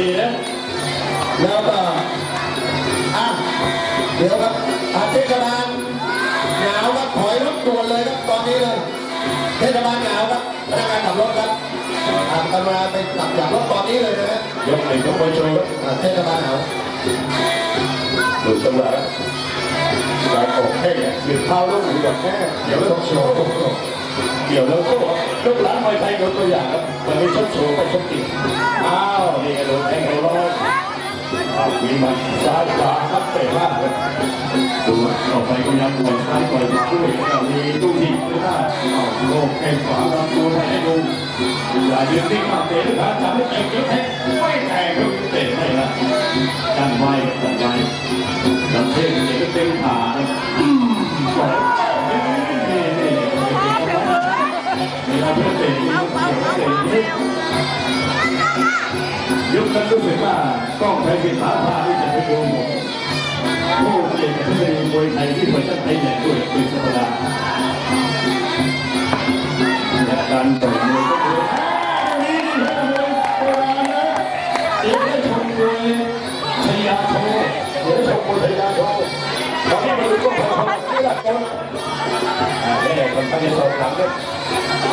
ดีนะแล้วก็อะเดี๋ยวครับอาเทศบาลหนาวครับถอยรถด่วนเลยครับตอนนี้เลยเทศบาลหนาวครับพนักงานขับรถครับอะกำลังไปกลับจากรถตอนนี้เลยนะฮะยกไอ้ยกไปโชว์อะเทศบาลหนาวหลุดูจังหวะการออกแข้งเนี่ยหรือเท้าลูกหรือแบบแค่เดี๋ยวต้องโชว์เดี๋ยวแล้วก็ยกหลังมวยไทยยกตัวอย่างครับมันไม่ชดโชว์ไปชกจริ มันซ้ายขวาครับเตะมากเลยดูต่อไปก็ยังปล่อยซ้ายปล่อยขาด้วยแล้วมีตู้ที่ไม่ได้อ้าโลกแข้งขวาลำตัวไทยให้ดูอย่ายืนนิ่งมาเตะด้วยขาจับไม่เตะเยอะแทงไม่แทงก็เตะไม่ละดันไว้ดันไว้ดังเท่งเด็กเต็มขานะอืมปล่อยนี่นี่นี่เวลาเพื่อนเตะากล้องไทยเป็นขาพาที่จะไปดูหมดผู้เล่นที่เป็นมวยไทยที่เปิดตั้งไทยใหญ่ด้วยเป็นธรรมดาและการต่อยมวยก็คือนี่นี่เป็นมวยโบราณนะเดี๋ยวได้ชมมวยชยาโชเดี๋ยวชมมวยชยาโชว์ตอนนี้มาดูกล้องไทยของนี่หละคนแม่คนตั้งใจสอบถามเนี่ย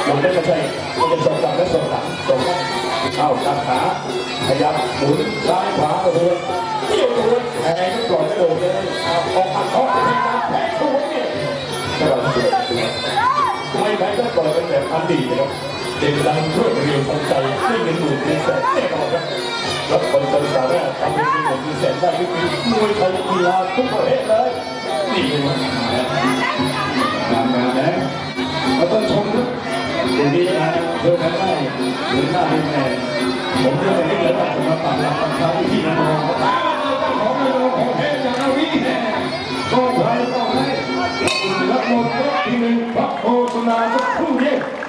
มันได้ม่ใช่มันจะสอบถามและสอบถามสอบถาม เอาตัดขาขยับหมุนซ้ายขวากระโดดเกี่ยวตัวแทงก็ปล่อยกระโดดเลยเอาออกหักออกไปทงนั้นแทงตัวเนี่ยกระโดดไม่แพ้ก็ปล่อยเป็นแบบอันดีนะครับเด็กดังรวดเร็วทันใจไม่เงินหมื่นเงินแสนแน่นอนครับแล้วคนจะสามารถทำให้มีเงินมีแสนได้ก็คือมวยไทยกีฬาทุกประเภทเลยนี่เป็นวันง ทีนี้นะเพื่อทำได้หรือหน้าเป็นแรงผมเรียกว่าที่เหลือตัดมาปักหลักปักฐาที่นั่นองตาของเราของเท้จากอาวิแน่ก็ใครต้องให้รับหมดที่หนึ่งพระโฆษณาสักครู่เดียว